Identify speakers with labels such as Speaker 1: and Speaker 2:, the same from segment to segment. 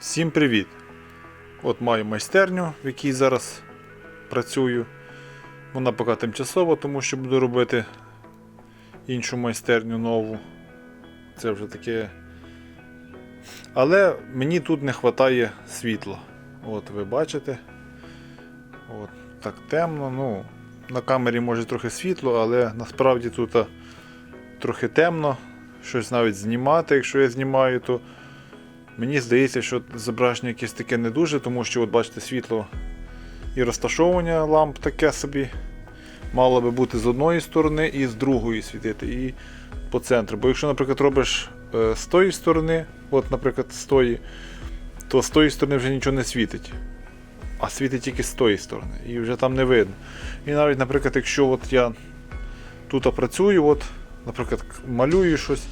Speaker 1: Всім привіт! От маю майстерню, в якій зараз працюю. Вона поки тимчасова, тому що буду робити іншу майстерню нову. Це вже таке. Але мені тут не вистачає світла. От ви бачите. От, так темно. Ну, на камері може трохи світло, але насправді тут трохи темно. Щось навіть знімати, якщо я знімаю, то Мені здається, що зображення якесь таке не дуже, тому що, от бачите, світло і розташовування ламп таке собі. Мало би бути з одної сторони і з другої світити, і по центру. Бо якщо, наприклад, робиш е, з тої сторони, от, наприклад, з тої, то з тої сторони вже нічого не світить. А світить тільки з тої сторони. І вже там не видно. І навіть, наприклад, якщо от я тут працюю, от, наприклад, малюю щось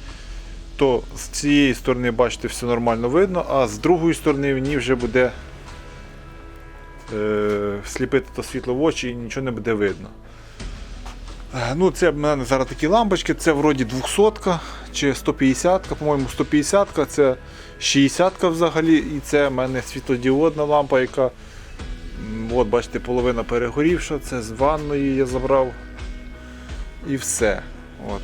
Speaker 1: то з цієї сторони, бачите, все нормально видно, а з другої сторони мені вже буде е, сліпити то світло в очі і нічого не буде видно. Е, Ну, Це в мене зараз такі лампочки, це вроді 200 чи 150, по-моєму, 150-ка, це 60-ка взагалі, і це в мене світлодіодна лампа, яка, от бачите, половина перегорівша, це з ванної я забрав. І все. От.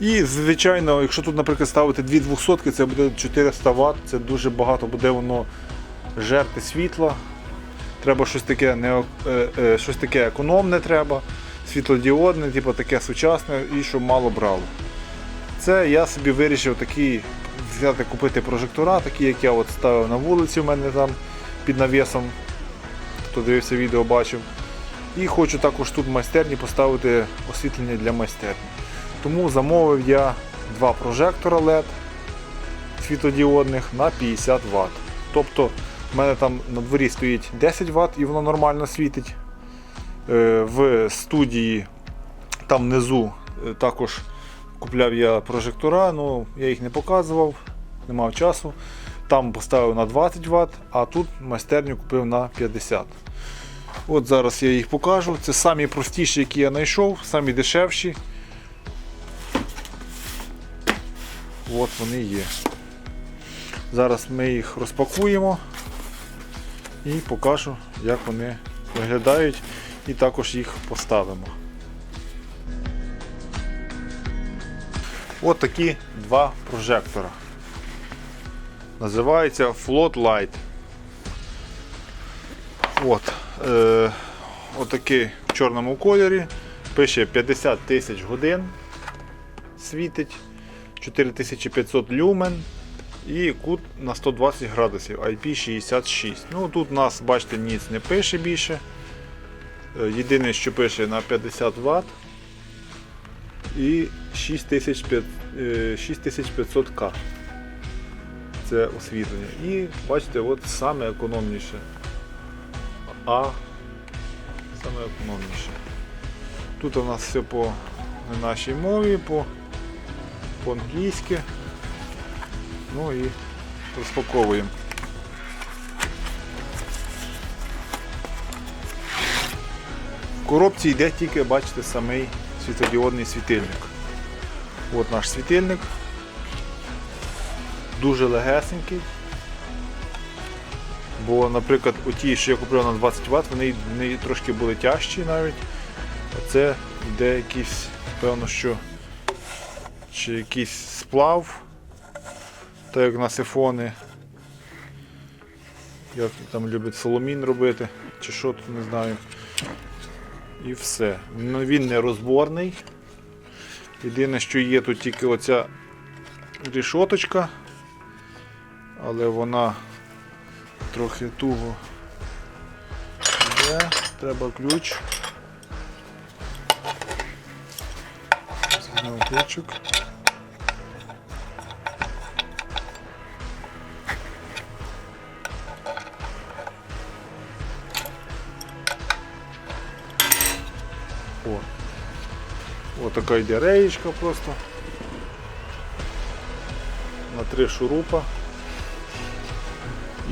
Speaker 1: І, звичайно, якщо тут, наприклад, ставити дві 200 це буде 400 Вт, це дуже багато буде воно жерти світла. Треба щось таке не, е, е, щось таке економне треба, світлодіодне, типу таке сучасне і щоб мало брало. Це я собі вирішив такі взяти, купити прожектора, такі, як я от ставив на вулиці, у мене там під навісом. Хто дивився відео, бачив. І хочу також тут в майстерні поставити освітлення для майстерні. Тому замовив я два прожектора LED світлодіодних на 50 Вт. Тобто в мене там на дворі стоїть 10 Вт і воно нормально світить. Е, В студії там внизу е, також купляв я прожектора, ну я їх не показував, не мав часу. Там поставив на 20 Вт, а тут майстерню купив на 50 От зараз я їх покажу. Це самі простіші, які я знайшов, самі дешевші. От вони є. Зараз ми їх розпакуємо і покажу, як вони виглядають, і також їх поставимо. От такі два прожектора. Називається Float Light. От, е, отакий в чорному кольорі. Пише 50 тисяч годин. Світить. 4500 люмен і кут на 120 градусів IP66. Ну Тут нас, бачите, ніц не пише більше. Е, Єдине, що пише на 50 Вт і 6500, е, 6500К. Це освітлення. І бачите, от саме економніше. А саме економніше. Тут у нас все по нашій мові, по по-англійськи. Ну і розпаковуємо. В коробці йде тільки, бачите, самий світлодіодний світильник. От наш світильник. Дуже легесенький. Бо, наприклад, оті, що я купив на 20 Вт, вони, вони трошки були тяжчі навіть. А це йде якийсь, певно, що чи якийсь сплав, так як на сифони. Як там люблять соломін робити, чи що тут не знаю. І все. Ну, Він не розборний. Єдине, що є тут тільки оця рішоточка, але вона трохи туго йде, треба ключ. Знову ключик. Така йде реєчка просто. На три шурупа.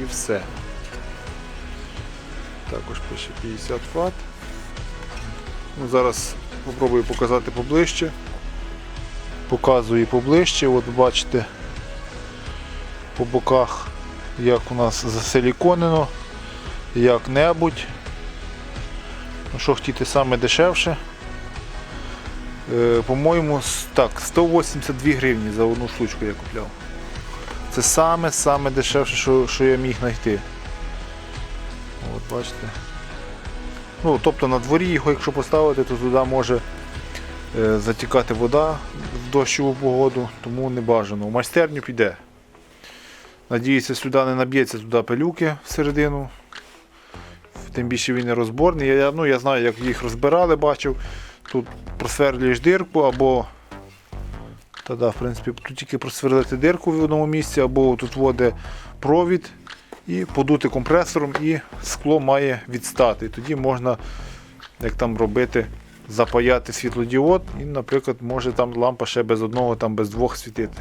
Speaker 1: І все. Також пише 50 Вт. Ну, Зараз спробую показати поближче. Показую поближче, от бачите. по боках, як у нас засиліконено, як-небудь. Ну, що хотіти саме дешевше. Е, по-моєму, так, 182 гривні за одну штучку я купляв. Це саме-саме дешевше, що, що я міг знайти. От бачите. Ну, тобто на дворі його, якщо поставити, то туди може е, затікати вода в дощову погоду, тому не бажано. В майстерню піде. Надіюся, сюди не наб'ється туди пилюки всередину. Тим більше він не розборний. Я, ну, я знаю, як їх розбирали, бачив. Тут просверлюєш дирку або. Та да, в принципі, тут тільки просверлити дирку в одному місці, або тут воде провід і подути компресором, і скло має відстати. І тоді можна, як там робити, запаяти світлодіод, і, наприклад, може там лампа ще без одного, там без двох світити.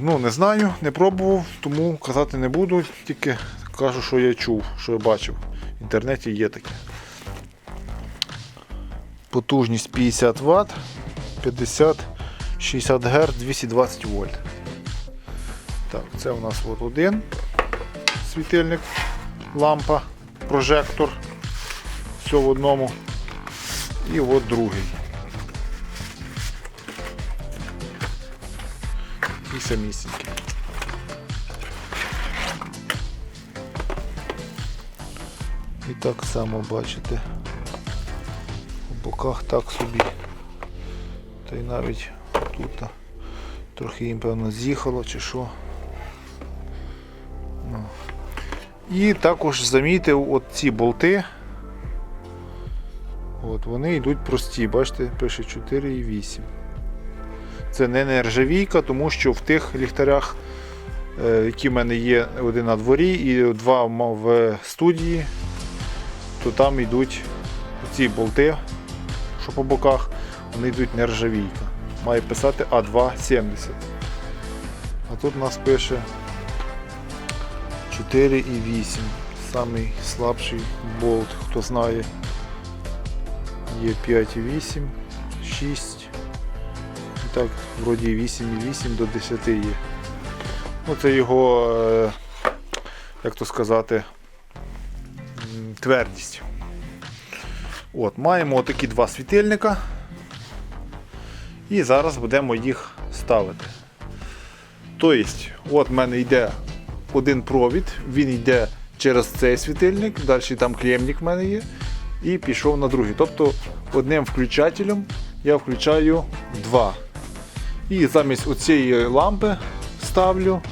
Speaker 1: Ну, не знаю, не пробував, тому казати не буду, тільки кажу, що я чув, що я бачив. В інтернеті є таке. Потужність 50 Вт, 50, 60 Гц, 220 вольт. Так, це у нас от один світильник, лампа, прожектор. Все в одному. І от другий. І самісінький. І так само бачите. Боках так собі. Та й навіть тут трохи їм певно з'їхало чи що. Ну. І також замітив от ці болти. От, вони йдуть прості, бачите, пише 4,8. Це не нержавійка, тому що в тих ліхтарях, е, які в мене є один на дворі і два в студії, то там йдуть ці болти, що по боках, вони йдуть нержавійка. Має писати А270. А тут у нас пише 4,8. Самий слабший болт, хто знає. Є 5,8, 6. І так, вроді 8,8 до 10 є. Ну, це його, е, як то сказати, твердість. От, маємо отакі два світильника. І зараз будемо їх ставити. Тобто, от в мене йде один провід, він йде через цей світильник, далі там клемник в мене є, і пішов на другий. Тобто одним включателем я включаю два. І замість оцієї лампи ставлю,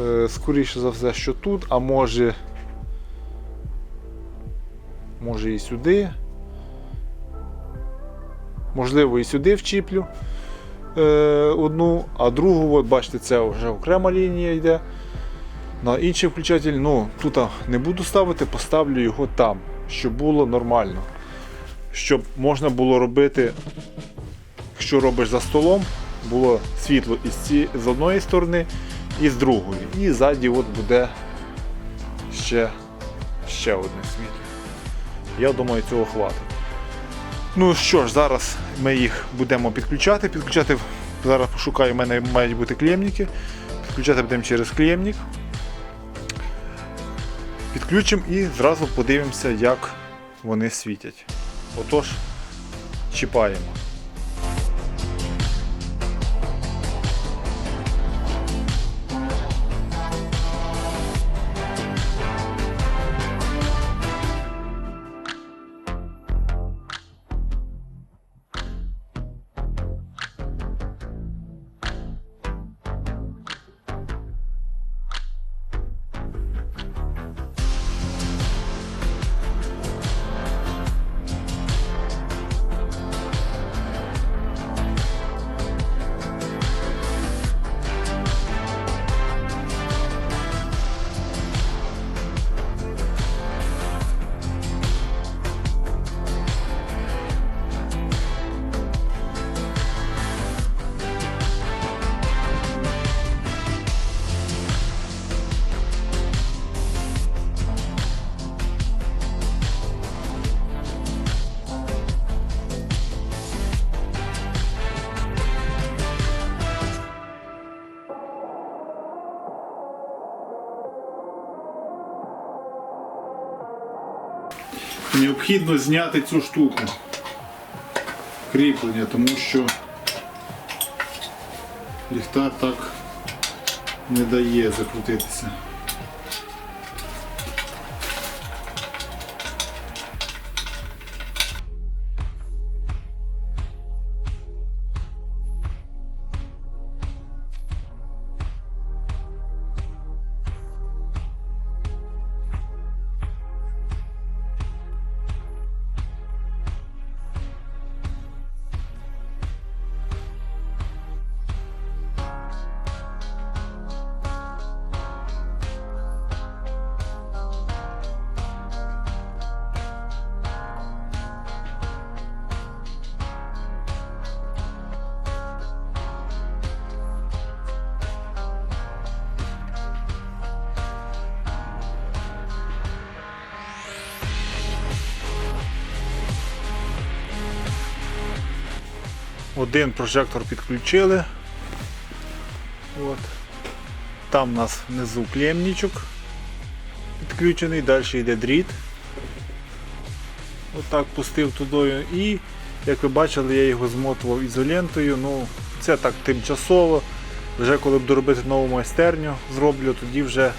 Speaker 1: е, скоріше за все, що тут, а може, може і сюди. Можливо, і сюди вчіплю е, одну, а другу, от бачите, це вже окрема лінія йде. На інший включатель, ну, тут не буду ставити, поставлю його там, щоб було нормально. Щоб можна було робити, якщо робиш за столом, було світло із ці, з одної сторони і з другої. І ззаді от буде ще, ще одне світло. Я думаю, цього хватить. Ну що ж, зараз ми їх будемо підключати. Підключати зараз пошукаю, в мене мають бути клємніки. Підключати будемо через клємнік. Підключимо і зразу подивимося, як вони світять. Отож, чіпаємо. Необхідно зняти цю штуку. Кріплення, тому що ліхтар так не дає закрутитися. Один прожектор підключили. От. Там у нас внизу клемничок підключений, далі йде дріт. Отак пустив туди і, як ви бачили, я його змотував ізолентою. Ну, це так тимчасово. Вже коли буду робити нову майстерню, зроблю, тоді вже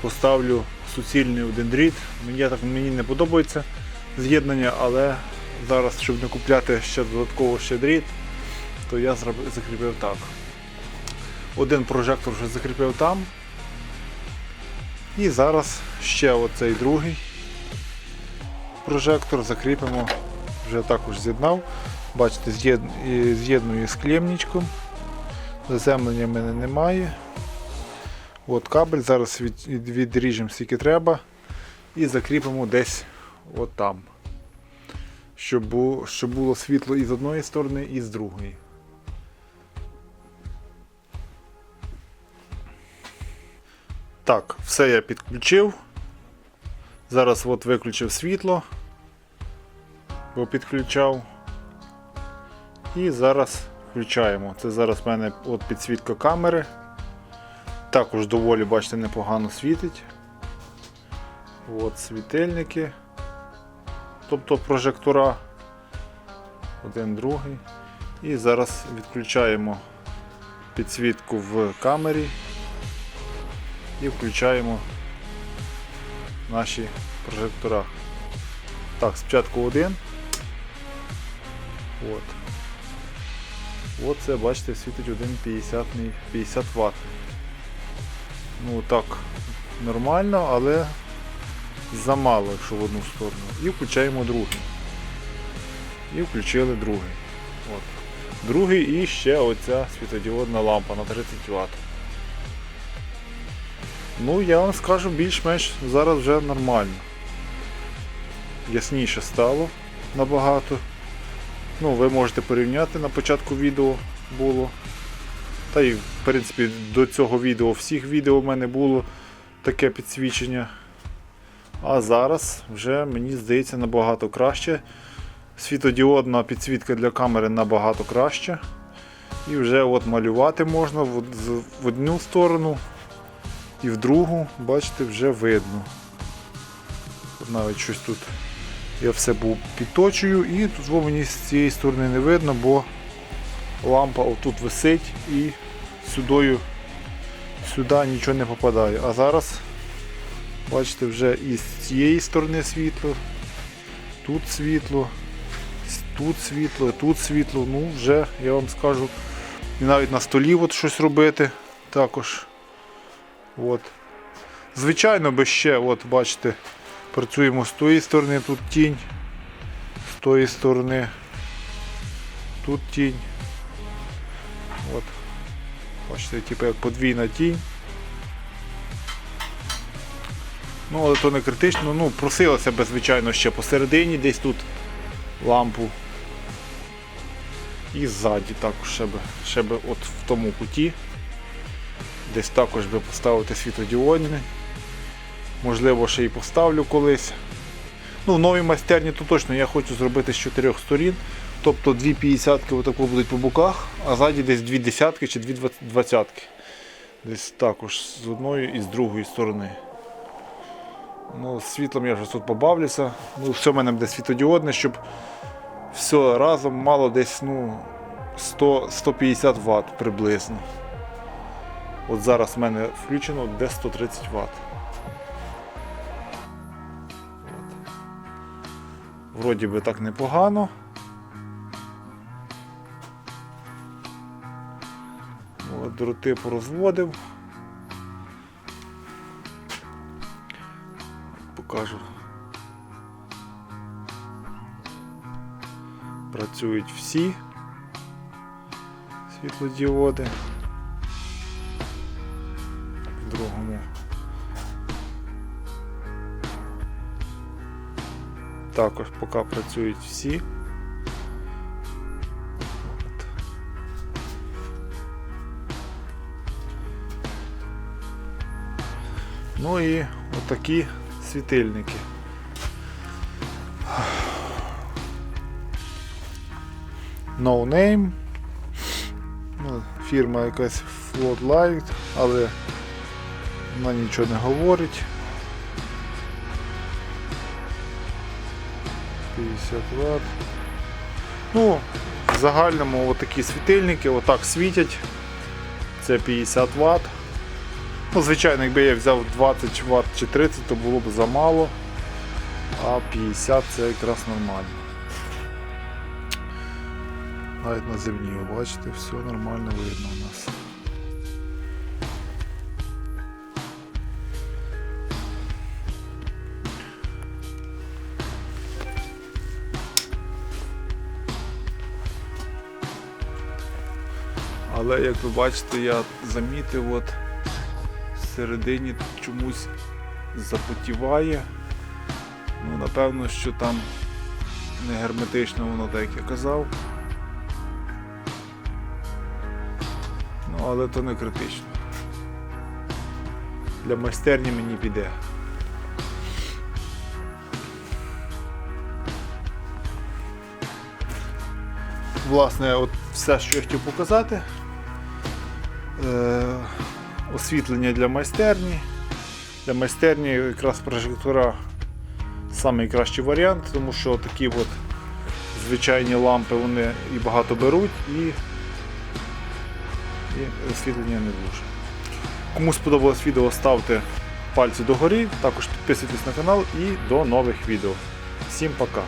Speaker 1: поставлю суцільний один дріт. Мені, так, мені не подобається з'єднання, але зараз, щоб не купляти ще додатково ще дріт, то я закріпив так. Один прожектор вже закріпив там. І зараз ще оцей другий прожектор закріпимо, вже також з'єднав. Бачите, з'єдную з клемничком. Заземлення в мене немає. От кабель, зараз від, від- відріжемо скільки треба і закріпимо десь от там. Щоб, бу- щоб було світло і з одної сторони, і з другої. Так, все я підключив. Зараз от виключив світло, бо підключав. І зараз включаємо. Це зараз в мене от підсвітка камери. Також доволі, бачите, непогано світить. От світильники. Тобто прожектора. Один другий. І зараз відключаємо підсвітку в камері і включаємо наші прожектора. Так, спочатку один. От. От це, бачите, світить один 50, 50 Вт. Ну так, нормально, але замало, якщо в одну сторону. І включаємо другий. І включили другий. От. Другий і ще оця світодіодна лампа на 30 Вт. Ну, я вам скажу, більш-менш зараз вже нормально. Ясніше стало набагато. Ну, ви можете порівняти на початку відео було. Та й, в принципі, до цього відео, всіх відео в мене було таке підсвічення. А зараз вже, мені здається, набагато краще. Світодіодна підсвітка для камери набагато краще. І вже от малювати можна в, одну сторону і в другу, бачите, вже видно. Навіть щось тут я все був підточую і тут мені з цієї сторони не видно, бо лампа отут висить і сюдою, сюди нічого не попадає. А зараз, бачите, вже і з цієї сторони світло, тут світло, тут світло, тут світло. Ну, вже я вам скажу, і навіть на столі от щось робити також. От. Звичайно, би ще, от бачите, працюємо з тої сторони, тут тінь, з тої сторони, тут тінь. От. Бачите, типу як подвійна тінь. Ну, але то не критично, ну, просилося би, звичайно, ще посередині, десь тут лампу. І ззаді також ще би, ще би от в тому куті. Десь також би поставити світодіодні. Можливо, ще й поставлю колись. Ну, в новій майстерні то точно я хочу зробити з чотирьох сторін. Тобто дві п'ятдесятки отако будуть по боках, а ззаді десь дві десятки чи дві двадця- двадцятки. Десь також з одної і з другої сторони. Ну, з світлом я вже тут побавлюся. Ну, все в мене буде світодіодне, щоб все разом мало десь ну, 100, 150 Вт приблизно. От зараз в мене включено десь 130 Вт. Вроді би так непогано. От, дроти порозводив. Покажу. Працюють всі світлодіоди. Також поки працюють всі. Ну і отакі світильники. No name. Ну, Фірма якась Floodlight, але вона нічого не говорить. 50 Вт. Ну, в загальному отакі світильники отак світять. Це 50 Вт. Ну, звичайно, якби я взяв 20 Вт чи 30, то було б замало. А 50 це якраз нормально. Навіть на землі, бачите, все нормально видно у нас. Але як ви бачите, я замітив, от всередині чомусь запотіває. Ну, напевно, що там не герметично воно, так як я казав. Ну, але то не критично. Для майстерні мені піде. Власне, от все, що я хотів показати. Е, освітлення для майстерні. Для майстерні якраз прожектора найкращий варіант, тому що такі от звичайні лампи вони і багато беруть, і, і освітлення не дуже. Кому сподобалось відео, ставте пальці догорі, також підписуйтесь на канал і до нових відео. Всім пока!